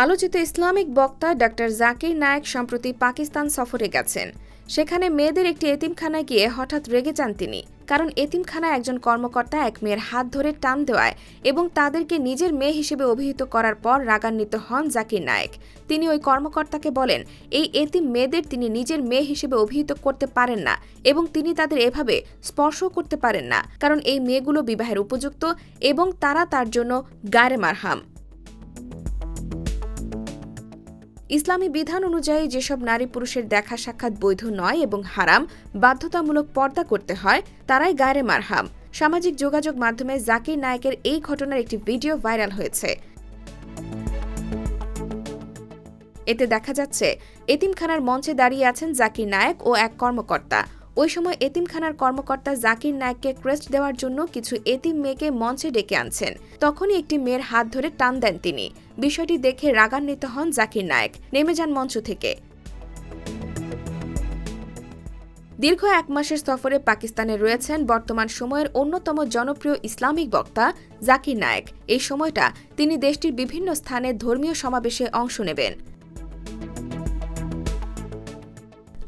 আলোচিত ইসলামিক বক্তা ডক্টর জাকির নায়েক সম্প্রতি পাকিস্তান সফরে গেছেন। সেখানে মেয়েদের একটি এতিমখানায় গিয়ে হঠাৎ রেগে যান তিনি। কারণ এতিমখানায় একজন কর্মকর্তা এক মেয়ের হাত ধরে টান দেওয়ায় এবং তাদেরকে নিজের মেয়ে হিসেবে অভিহিত করার পর রাগান্বিত হন জাকির নায়েক। তিনি ওই কর্মকর্তাকে বলেন, এই এতিম মেয়েদের তিনি নিজের মেয়ে হিসেবে অভিহিত করতে পারেন না এবং তিনি তাদের এভাবে স্পর্শও করতে পারেন না। কারণ এই মেয়েগুলো বিবাহের উপযুক্ত এবং তারা তার জন্য গায়ে মারহাম। ইসলামী বিধান অনুযায়ী যেসব নারী পুরুষের দেখা সাক্ষাৎ বৈধ নয় এবং হারাম, বাধ্যতামূলক পর্দা করতে হয়, তারাই গায়ে মারহাম। সামাজিক যোগাযোগ মাধ্যমে জাকির নায়কের এই ঘটনার একটি ভিডিও ভাইরাল হয়েছে। এতে দেখা যাচ্ছে, এতিমখানার মঞ্চে দাঁড়িয়ে আছেন জাকির নায়ক ও এক কর্মকর্তা। ওই সময় এতিমখানার কর্মকর্তা জাকির নায়ককে ক্রেস্ট দেওয়ার জন্য কিছু এতিম মেয়েকে মঞ্চে ডেকে আনছেন। তখনই একটি মেয়ের হাত ধরে টান দেন তিনি। বিষয়টি দেখে রাগান্বিত হন জাকির নায়েক। নেমে যান মঞ্চ থেকে। দীর্ঘ এক মাসের সফরে পাকিস্তানে রয়েছেন বর্তমান সময়ের অন্যতম জনপ্রিয় ইসলামিক বক্তা জাকির নায়েক। এই সময়টা তিনি দেশটির বিভিন্ন স্থানে ধর্মীয় সমাবেশে অংশ নেবেন।